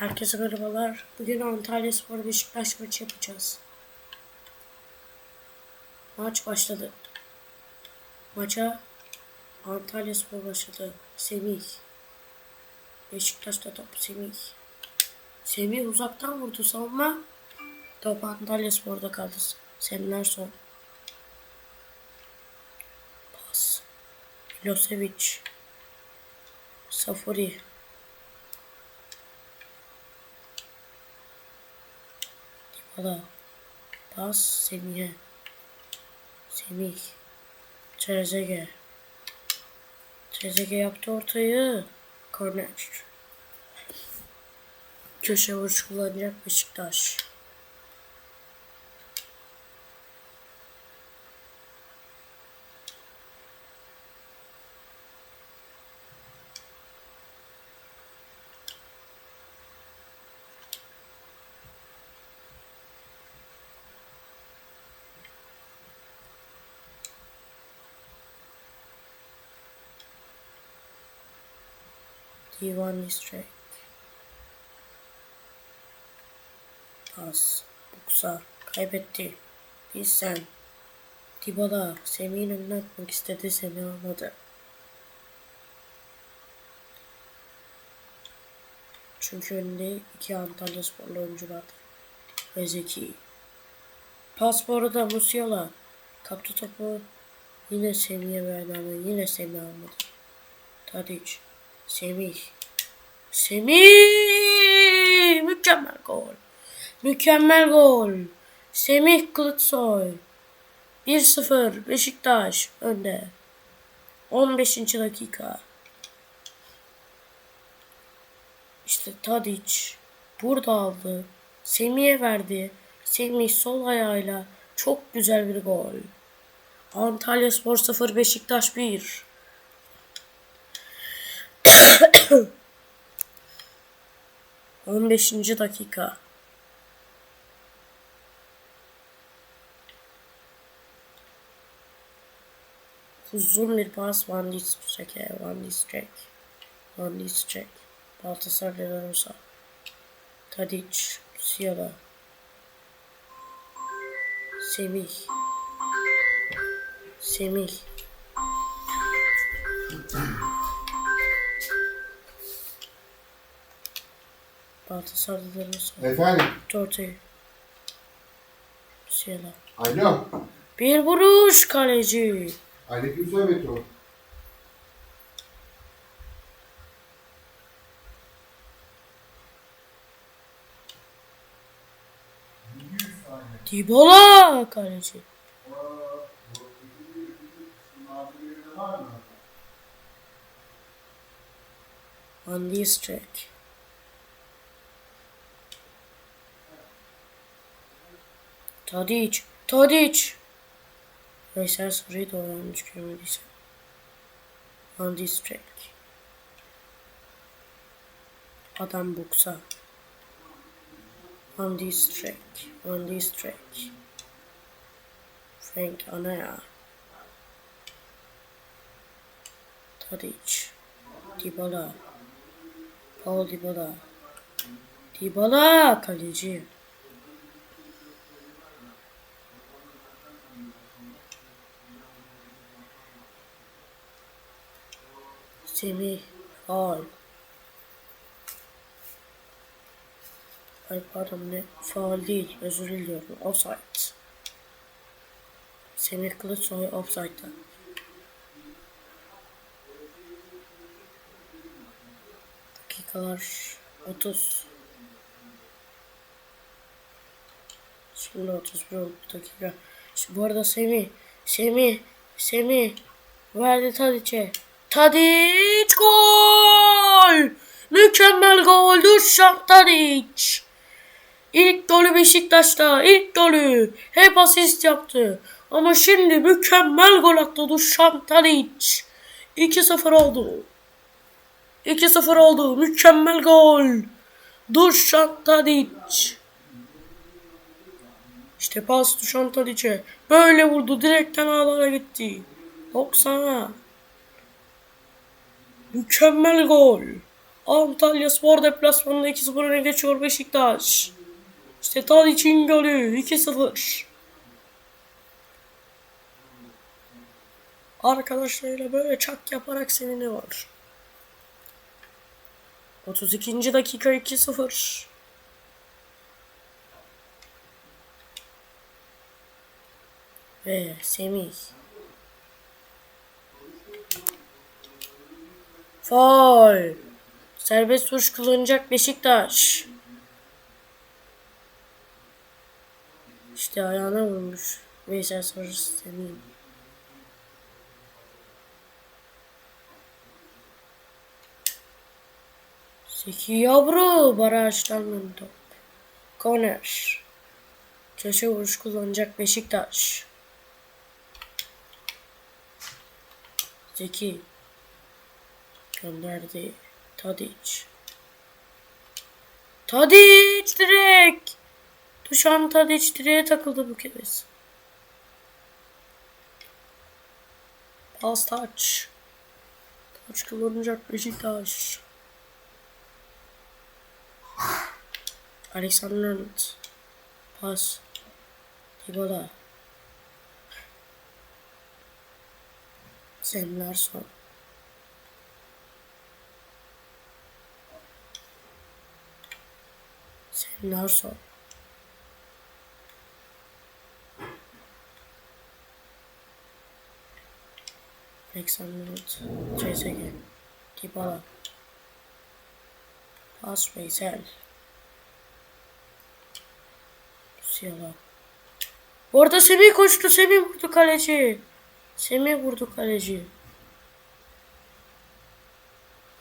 Herkese merhabalar. Bugün Antalya Spor Beşiktaş maçı yapacağız. Maç başladı. Maça Antalya Spor başladı. Semih. Beşiktaş'ta top Semih. Semih uzaktan vurdu savunma. Top Antalya Spor'da kaldı. Semler son. Pas. Milosevic. Safuri. Dybala. Pas Semih'e. Semih. Trezeguet. Trezeguet yaptı ortayı. Korner. Köşe vuruş kullanacak Beşiktaş. Divan Distrek. Pas. Buksa. Kaybetti. Bilsen. Dybala. Semih'in önüne atmak istedi. Semih almadı. Çünkü önünde iki Antalya sporlu oyuncu vardı. Ve Zeki. Pas bu arada Musiala. Kaptı topu. Yine Semih'e verdi ama yine Semih almadı. Tadic. Semih. Semih! Mükemmel gol. Mükemmel gol. Semih Kılıçsoy. 1-0 Beşiktaş önde. 15. dakika. İşte Tadic burada aldı. Semih'e verdi. Semih sol ayağıyla çok güzel bir gol. Antalya Spor 0 Beşiktaş 1. On beşinci dakika. Uzun bir pas Van Dijk'e, Van Dijk, Van Dijk, Baltasar Rosa, Tadic, Musiala, Semih, Semih, Baltasar Efendim? Torte, Musiala. Alo. Bir vuruş kaleci. Aleykümselam Beto. Dybala kaleci. Van Dijk. Tadic. Tadic. Veysel Sarı'yı da öğrenmiş görmediyse. Van Dijk. Adam buksa. Van Dijk. Van Dijk. Frank Anaya. Tadic. Dybala. Paul Dybala. Dybala kaleci. Semih faul. Ay pardon ne? Faul değil. Özür diliyorum. Offside. Semih Kılıçsoy offside'da. Dakikalar 30. Şimdi 31 oldu dakika. Şimdi bu arada Semih, Semih, Semih verdi Tadic'e. Tadic gol! Mükemmel gol Dušan Tadic. İlk golü Beşiktaş'ta. ilk golü. Hep asist yaptı. Ama şimdi mükemmel gol attı Dušan Tadic. 2-0 oldu. 2-0 oldu. Mükemmel gol. Dušan Tadic. İşte pas Dušan Tadic'e. Böyle vurdu. Direkten ağlara gitti. 90'a. Mükemmel gol. Antalya Spor deplasmanında 2-0 öne geçiyor Beşiktaş. İşte Tadic'in golü 2-0. Arkadaşlarıyla böyle çak yaparak seviniyor. 32. dakika 2-0. Ve Semih. Faul. Serbest vuruş kullanacak Beşiktaş. İşte ayağına vurmuş. Veysel Sarı Semih. Zeki yavru barajdan döndü top. Corner. Köşe vuruş kullanacak Beşiktaş. Zeki. Gönderdi. Tadic. Tadic direkt. Duşan Tadic direğe takıldı bu kez. Pas touch. Touch kullanacak Beşiktaş. Alexander Arnold. Pas. Dybala. Sam Larsson. Sam Larsson. Alexander. CSG. Dybala. Pas Veysel. Musiala. Bu arada Semih koştu. Semih vurdu kaleci. Semih vurdu kaleci.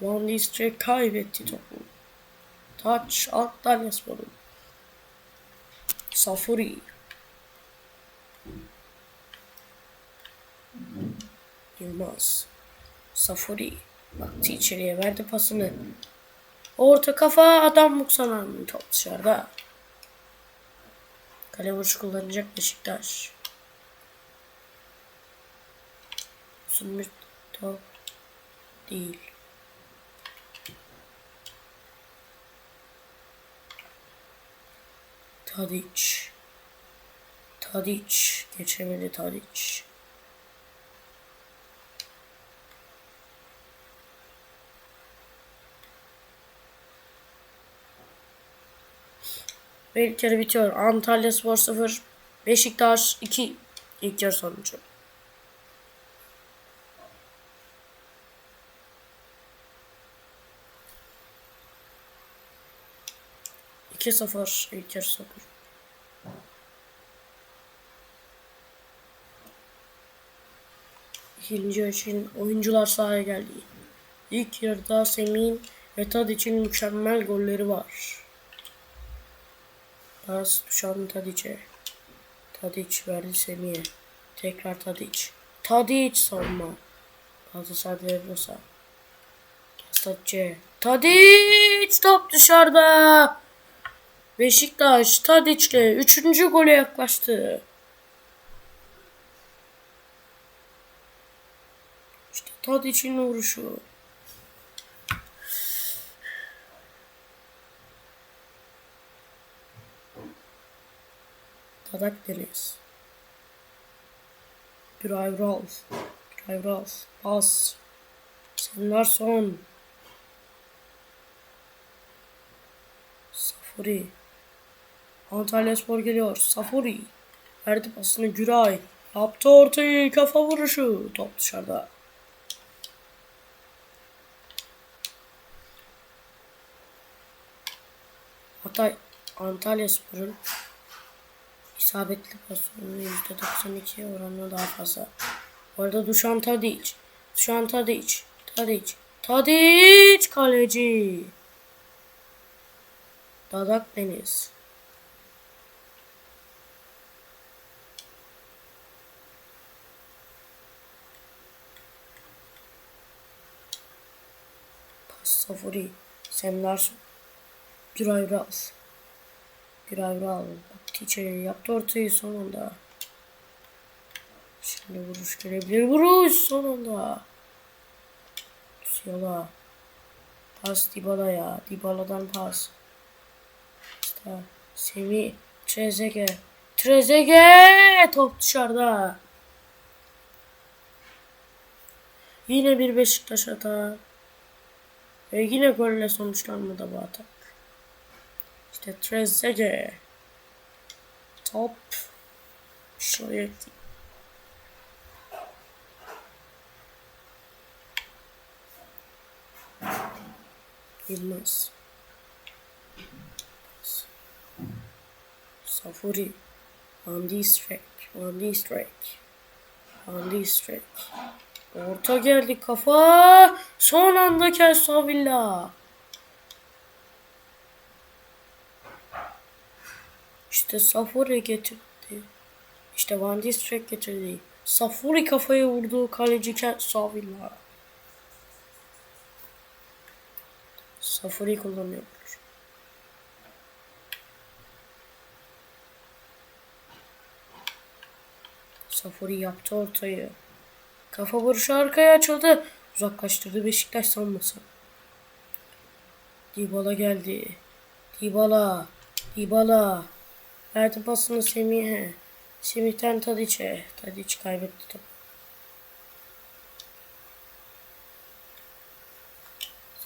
Van Dijkstra kaybetti topu. Taç Antalya Spor'un. Safuri. Yılmaz. Safuri. Baktı içeriye verdi pasını. Orta kafa adam Muksanan top dışarıda. Kale vuruşu kullanacak Beşiktaş. Bir top değil. Tadic. Tadic. Geçemedi Tadic. Ve ilk yarı bitiyor. Antalya Spor 0. Beşiktaş 2. İlk yarı sonucu. İki sıfır ilk yarı. İkinci için oyuncular sahaya geldi. İlk yarıda Semih'in ve Tadic'in mükemmel golleri var. Pas Dušan Tadić'e. Tadić verdi Semih'e. Tekrar Tadić. Tadić savunma. Galatasaray Rosa. Pas Tadić'e. Tadić top dışarıda. Beşiktaş Tadić'le üçüncü gole yaklaştı. İşte Tadić'in vuruşu. Tadak Deniz. Güray Ralf. Pas. Senler son. Safuri. Antalya Spor geliyor. Safuri. Verdi pasını Güray. Yaptı ortayı. Kafa vuruşu. Top dışarıda. Hatay Antalya Spor'un isabetli pozisyonu %92 oranla daha fazla. Bu arada Dušan Tadić. Dušan Tadić. Tadić. Tadić kaleci. Dadak Deniz. Pas Safuri. Sam Larsson. Güray Ural. Güray Ural. Baktı içeri yaptı ortayı sonunda. Şimdi vuruş gelebilir. Vuruş sonunda. Musiala. Pas Dybala'ya. Dybala'dan pas. İşte Semih. Trezeguet. Trezeguet! Top dışarıda. Yine bir Beşiktaş hata. Ve yine golle sonuçlanmadı bu atak. İşte Trezeguet. Top. Şöyle Yılmaz. Safuri. Van Dijk. Van Dijk. Van Dijk. Orta geldi kafa. Son anda Kesavilla. İşte Safuri getirdi. İşte Van Dijk getirdi. Safuri kafayı vurdu kaleci Kesavilla. Safuri kullanıyor. Safuri yaptı ortayı. Kafa vuruşu arkaya açıldı. Uzaklaştırdı Beşiktaş sanmasın. Dybala geldi. Dybala. Dybala. Verdi pasını Semih'e. Semih'ten Tadiç'e. Tadiç kaybetti topu.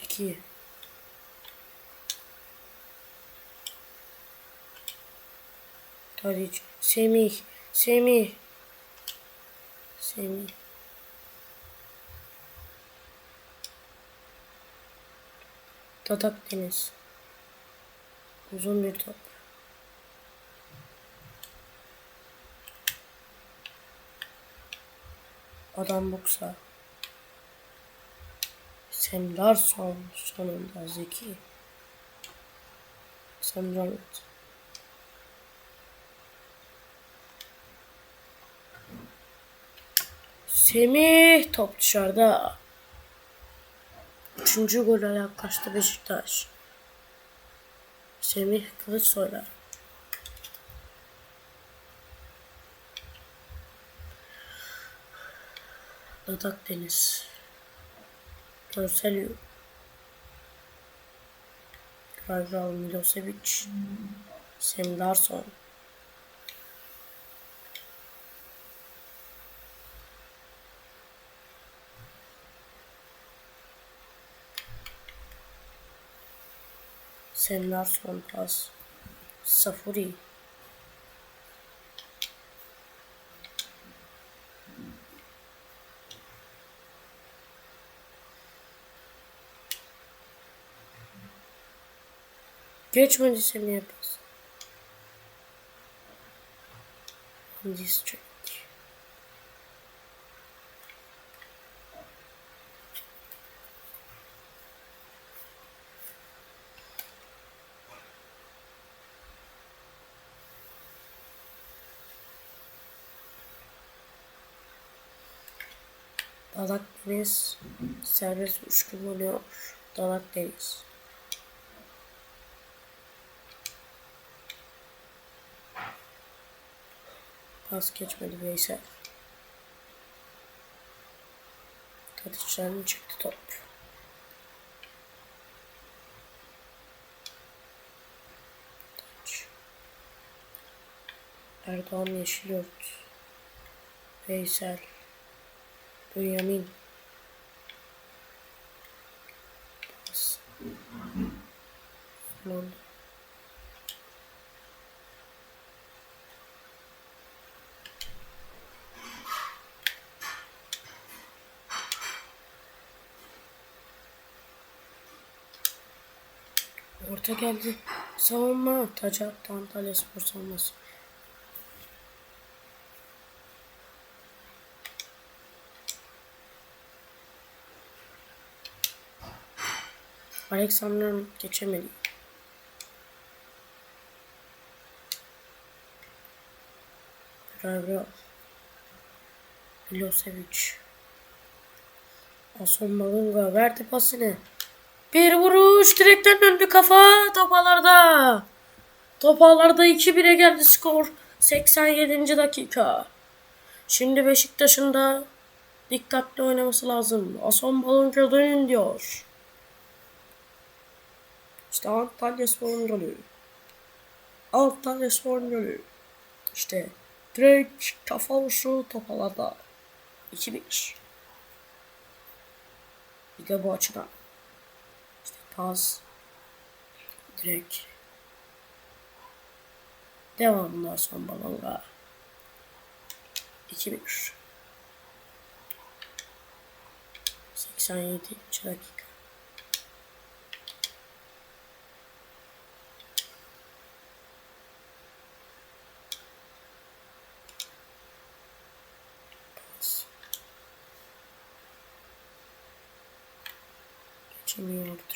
Zeki. Tadiç. Semih. Semih. Semih. Tatak Deniz. Uzun bir top. Adam buksa. Sam Larson sonunda zeki. Sam Ronald. Semih top dışarıda. Üçüncü gole yaklaştı Beşiktaş. Semih Kılıçsoylar. Dadak Deniz. Görselio. Kargal Milosevic. Sam Larson. Sam Larson pas. Safuri. Geçmedi Semih'e pas. District. Dalak Deniz serbest uç kullanıyor. Dalak Deniz. Pas geçmedi Veysel. Tadiç'ten çıktı top. Tadiç. Erdoğan Yeşilyurt. Veysel. Bünyamin. Fernando. Orta geldi. Savunma. Taç attı Antalya Spor savunması. Alexander geçemedi. Ravel. Milosevic. Ason Malunga verdi pasını. Bir vuruş direkten döndü kafa topalarda. Topalarda 2-1'e geldi skor. 87. dakika. Şimdi Beşiktaş'ın da dikkatli oynaması lazım. Ason Balonca dönün diyor. İşte Antalya Spor'un golü. Antalya Spor'un golü. İşte direkt kafa vuruşu topalarda. 2-1. Bir de bu açıdan. İşte pas. Direkt. Devamından son balonla. 2-1. 87. dakika. Pas.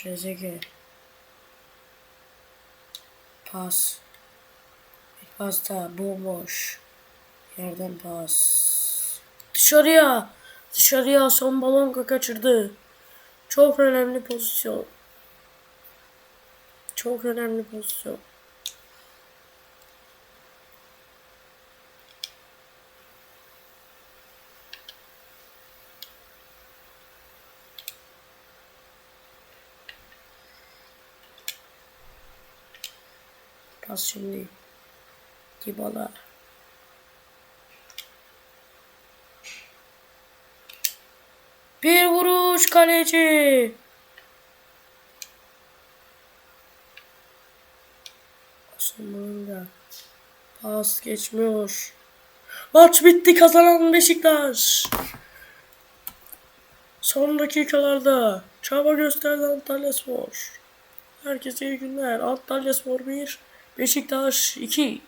Trezeguet. Pas. Bir pas daha bomboş. Yerden pas. Dışarıya. Dışarıya son balon kaçırdı. Çok önemli pozisyon. Çok önemli pozisyon. Şimdi. Dybala. Bir vuruş kaleci. Sonunda pas geçmiyor. Maç bitti kazanan Beşiktaş. Son dakikalarda çaba gösterdi Antalya Spor. Herkese iyi günler. Antalya Spor 1, Beşiktaş 2.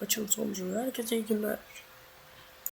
Maçın sonucu. Herkese iyi günler.